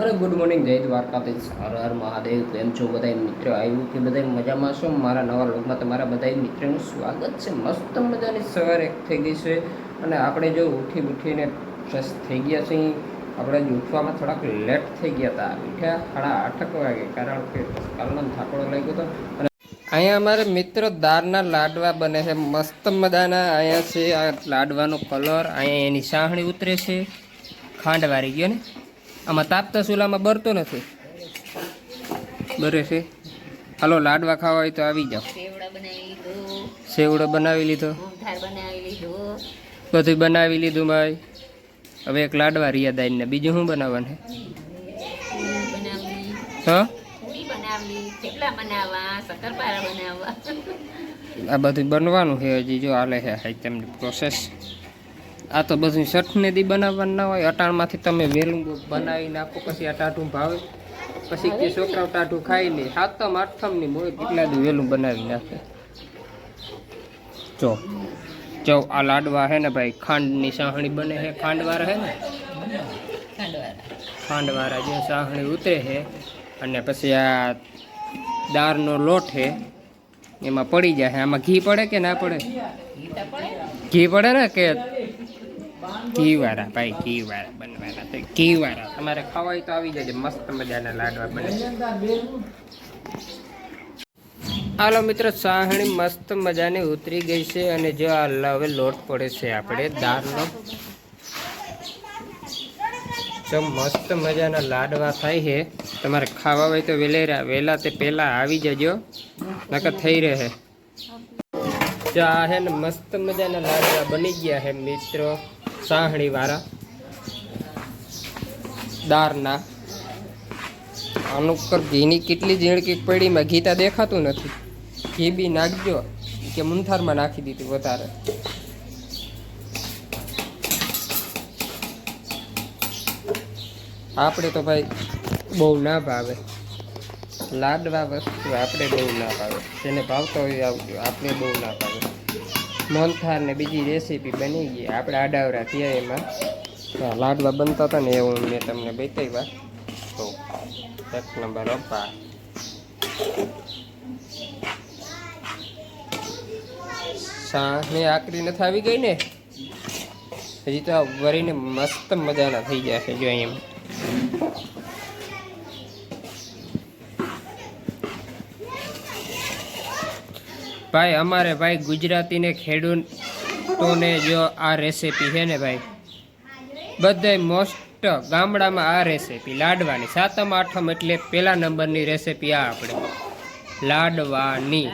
અરે good morning જય દ્વારકાધીશ. હર હર મહાદેવ, કેમ છો? બધા મિત્રો આવ્યું કે બધા મજામાં છો? મારા નવા લોકમાં તમારા બધા મિત્રોનું સ્વાગત છે. મસ્ત મજાની સવારે થઈ ગઈ છે અને આપણે જો ઉઠી ઉઠીને ફ્રેશ થઈ ગયા છીએ. આપણે જ ઉઠવામાં થોડાક લેટ થઈ ગયા હતા. ઉઠ્યા સાડા આઠક વાગે, કારણ કે કાલનો થાકડો લાગ્યો હતો. અને અહીંયા અમારે મિત્રો દારના લાડવા બને છે. મસ્ત મજાના અહીંયા છે. આ લાડવાનો કલર, અહીંયા એની સાહણી ઉતરે છે. ખાંડ વારી ગયો ને? આમાં તાપતા ચૂલામાં બરતો નથી. બરે છે. હાલો લાડવા ખાવા હોય તો આવી જાઓ. સેવડા બનાવી લીધું. બધું બનાવી લીધું. ભાઈ. હવે એક લાડવા રિયા દાઈને. બીજું શું બનાવવાનું? હા? આ બધું બનવાનું છે હજી જો હાલે છે તેમની પ્રોસેસ આ તો બધું ચટણી દી બનાવવાનું ના હોય. અટાણમાંથી તમે વહેલું બનાવી નાખો પછી આ ટાટું ભાવે. પછી કે છોકરાઓ ટાટું ખાઈ લે. સાતમ આઠમની મોય કેટલા દી વહેલું બનાવી નાખે. જો જો આ લાડવા હે ને ભાઈ ખાંડની સાહણી બને છે ખાંડવાળા હે ને? ખાંડવાળા જે સાહણી ઉતરે છે અને પછી આ દાળનો લોટ છે એમાં પડી જાય. આમાં ઘી પડે કે ના પડે. ઘી પડે ને કે ઘી ભાઈ ઘી બનવાના તો ઘી તમારે ખાવા તો આવી જજો, મસ્ત મજાના લાડવા બને હાલો મિત્રો, સાહણી મસ્ત મજાની ઉતરી ગઈ છે અને જો આ હવે લોટ પડે છે આપણે દાળનો. જો મસ્ત મજાના લાડવા થાય છે. તમારે ખાવા હોય તો વેલેરા વહેલા તે પહેલાં આવી જજો, નકર થઈ રહે. આ છે ને મસ્ત મજાના લાડવા બની ગયા છે મિત્રો. સાહણી દારના, આનું ઉપર ઘીની કેટલી ઝીણકી પડીમાં ઘીતા દેખાતું નથી. ઘી બી નાખજો, કે મુંથારમાં નાખી દીધું વધારે. આપણે તો ભાઈ બહુ ના ભાવે. લાડવા વસ્તુ આપણે બહુ ના ભાવે. જેને ભાવતો હોય આવજો. આપણે બહુ ના ભાવે. મોહનથાર ને બીજી રેસીપી બની ગઈ. આપણે આડાવરા થયા એમાં. લાડવા બનતા હતા ને એવું મેં તમને બતાવ્યા. તો એક નંબર, અપા. સાહની આકરી નથી આવી ગઈ ને? હજી તો વરીને મસ્ત મજાના થઈ ગયા છે જો એમ. ભાઈ, અમારે ભાઈ ગુજરાતીને ખેડૂતોને જો આ રેસીપી છે ને ભાઈ, બધાય મોસ્ટ ગામડામાં આ રેસીપી લાડવાની, સાતમ, આઠમ એટલે પહેલા નંબરની રેસીપી આ આપણે. લાડવાની.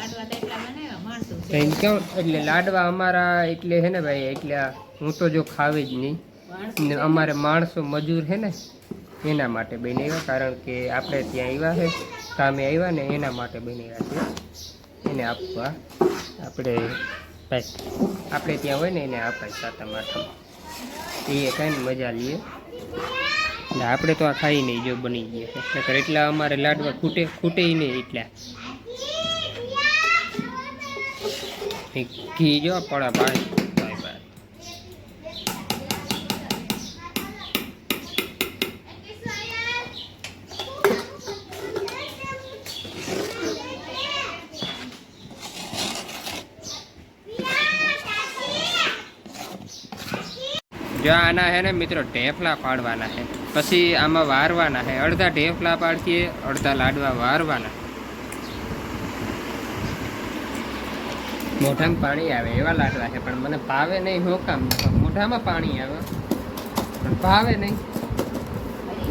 કેમ? એટલે લાડવા અમારા એટલે છે ને ભાઈ, એટલે હું તો જો ખાવી જ નહીં. અમારે માણસો મજૂર છે ને, એના માટે બની કારણ કે આપણે ત્યાં આવ્યા છે કામે આવ્યા ને એના માટે બનાવ્યા છે એને આપવા. આપણે આપણે ત્યાં હોય ને એને આપાય સાતમ, આઠમ. એ કાંઈ મજા લઈએ એટલે આપણે તો આ ખાઈ નહીં, જો બની ગયા. નકર એટલા અમારે લાડવા ખૂટે ખૂટે નહીં એટલા. ઘી જો પડા ભાઈ ભાઈ ભાઈ જો આના હે ને મિત્રો ઢેફલા પાડવાના છે પછી આમાં વારવાના છે અડધા ઢેફલા પાડીએ, અડધા લાડવા વારવાના. મોઢામાં પાણી આવે, એવા લાડવા છે પણ મને ભાવે નહીં હું કામ મોઢામાં પાણી આવે. પણ ભાવે નહીં.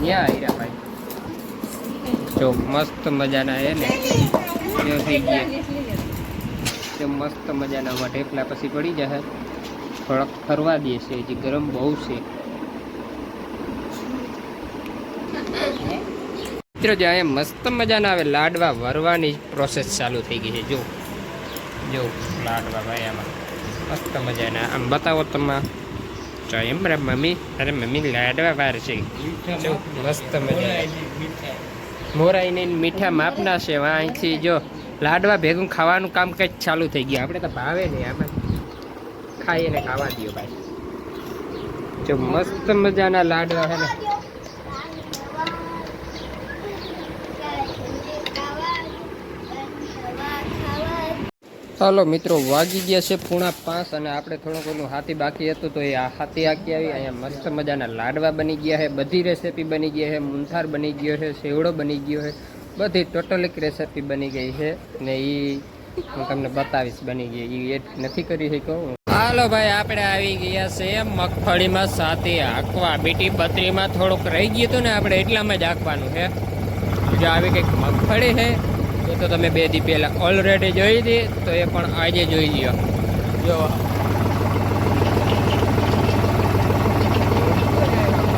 ન્યા હીરાભાઈ જો મસ્ત મજાના હે ને. થઈ ગયા. મસ્ત મજાના ઢેફલા પછી પડી જશે. થોડોક ફરવા દે છે હજી ગરમ બહુ છે. મિત્રો, જે અહીંયા મસ્ત મજાના આવે લાડવા વરવાની પ્રોસેસ ચાલુ થઈ ગઈ છે, જો. જો, લાડવા ભાઈ આમાં મસ્ત મજાના. આમ બતાવો તમે. જો, એમ રે મમ્મી. અરે મમ્મી, લાડવા વાર છે. જો, મસ્ત મજા મોરાઈને મીઠા માપના છે અહીંથી જો. લાડવા ભેગું ખાવાનું કામ કંઈક ચાલુ થઈ ગયું. આપણે તો ભાવે નહીં, આમાં ખાઈ અને ખાવા દો ભાઈ જો મસ્ત મજાના લાડવા હે ને. ચાલો મિત્રો, વાગી ગયા છે પૂણા પાંચ અને આપણે થોડુંક ઘણું હાથી બાકી હતું તો એ હાથી આખી આવી, અહીંયા મસ્ત મજાના લાડવા બની ગયા છે, બધી રેસેપી બની ગઈ છે, મૂંથાર બની ગયો છે, સેવડો બની ગયો છે, બધી ટોટલિક રેસીપી બની ગઈ છે ને એ હું તમને બતાવીશ બની ગઈ એ એડ નથી કરી શક્યો હાલો ભાઈ આપણે આવી ગયા છે મગફળીમાં સાથે આંકવા બીટી પતરીમાં થોડુંક રહી ગયું હતું ને આપણે એટલામાં જ આંકવાનું છે. જો આવી કંઈક મગફળી છે તો તો તમે બે દી પહેલાં ઓલરેડી જોઈ હતી તો એ પણ આજે જોઈ લ્યો.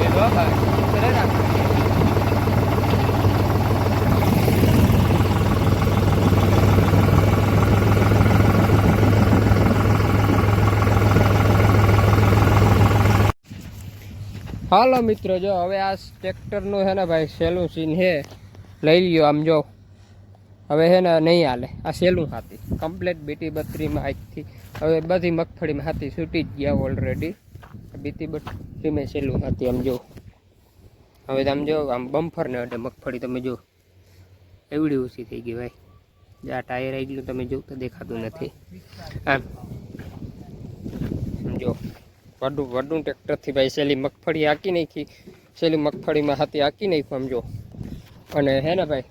એ જો ભાઈ, સરસ આ. હાલો મિત્રો, જો હવે આ ટ્રેક્ટરનું છે ને ભાઈ સહેલું સીન છે. લઈ લ્યો આમ જો. હવે છે ને નહીં હાલે. આ સહેલું હતી કમ્પ્લેટ બીટી બત્રીમાં આજથી હવે બધી મગફળીમાં હતી છૂટી જ ગયા ઓલરેડી બીટી બત્રીમાં સહેલું હતી આમ જો. હવે આમ જો, આમ બમ્ફરને અડે મગફળી તમે જો. એવડી ઓછી થઈ ગઈ ભાઈ. જે આ ટાયર આવી ગયું, તમે જો તો દેખાતું નથી. આમ જો. વડું વડું ટ્રેક્ટરથી ભાઈ સેલી મગફળી હાકી નાખી. સેલી મગફળીમાં હતી હાકી નાખ્યું આમ જો. અને હે ને ભાઈ,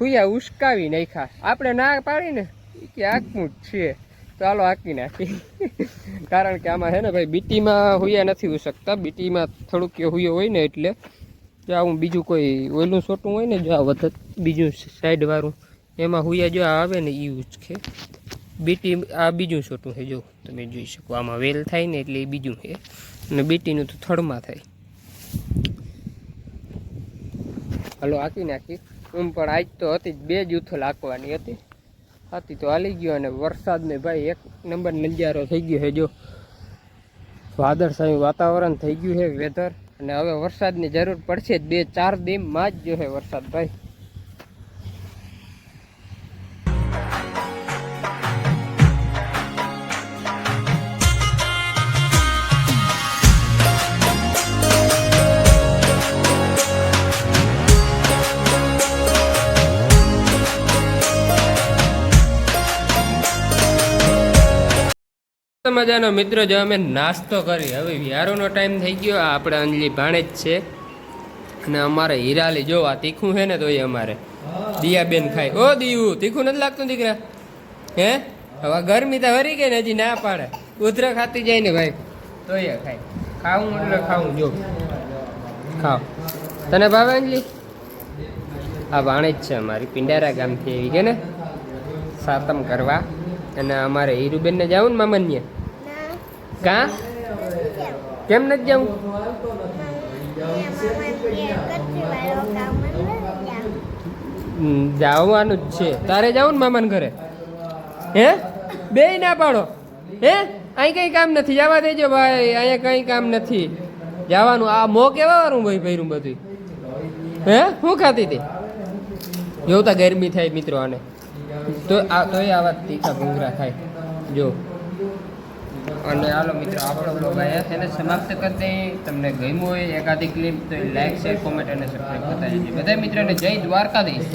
હુયા ઉશ્કાવી નાખ્યા. આપણે ના પાડીને કે આંકવું જ છે. ચાલો આંકી નાખી. કારણ કે આમાં હે ને ભાઈ, બીટીમાં હુયા નથી ઉસકતા. બીટીમાં થોડુંક હુયો હોય ને એટલે. જો આવું બીજું કોઈ ઓયલું છોટું હોય ને, જો આ વધત બીજું સાઈડવાળું એમાં હુયા જો આવે ને એ ઉચકે બીટી, આ બીજું છોટું છે, જો તમે જોઈ શકો, આમાં વેલ થાય ને એટલે એ બીજું છે. અને બીટીનું તો થડમાં થાય. હલો આંકી નાખી એમ પણ આજ તો હતી જ બે જૂથો લાકવાની હતી. હતી તો હાલી ગયો અને વરસાદને ભાઈ એક નંબર નજારો થઈ ગયો છે, જો. વાદળછાયું વાતાવરણ થઈ ગયું છે વેધર અને હવે વરસાદની જરૂર પડશે જ બે, ચાર દિનમાં જ જો છે વરસાદ, ભાઈ. મજાનો મિત્રો જો અમે નાસ્તો કરી. હવે વિહારોનો ટાઈમ થઈ ગયો. આપણે અંજલી ભાણે જ છે. અને અમારે હીરાલી આ તીખું છે ને તો એ અમારે. દિયાબેન ખાય. ઓ દીવું તીખું નથી લાગતું દીકરા? હે? હવે ગરમી તો વરી ગઈ ને હજી ના પાડે. ઉધર ખાતી જાય ને ભાઈ. તો એ ખાય. ખાવું એટલે ખાવું, જો. ખાવ. તને ભાવે અંજલી? આ ભાણે છે અમારી. પિંડારા ગામથી એવી કે ને. સાતમ કરવા. અને અમારે હીરુબેનને જવું ને મામન્ય. કા? કેમ નથી જવું જવાનું જ છે. તારે જવું ને મામાને ઘરે? હે? બે ના પાડો. હે? અહીં કઈ કામ નથી. જવા દેજો ભાઈ. અહીંયા કઈ કામ નથી. જવાનું. આ મો કેવા વાળું ભાઈ ભર્યું બધું હે? શું ખાતી હતી? જોતા ગરમી થાય મિત્રો આને. તો આ તોય આવા તીખા ભૂંગરા ખાય જો. અને હાલો મિત્રો, આપણો બ્લોગ અહીંયા એને સમાપ્ત કરી દઈએ. તમને ગમ્યું હોય એકાદી ક્લિપ તો લાઈક શેર કોમેન્ટ અને સબસ્ક્રાઈબ કરતા જઈએ બધા મિત્રોને જય દ્વારકાધીશ.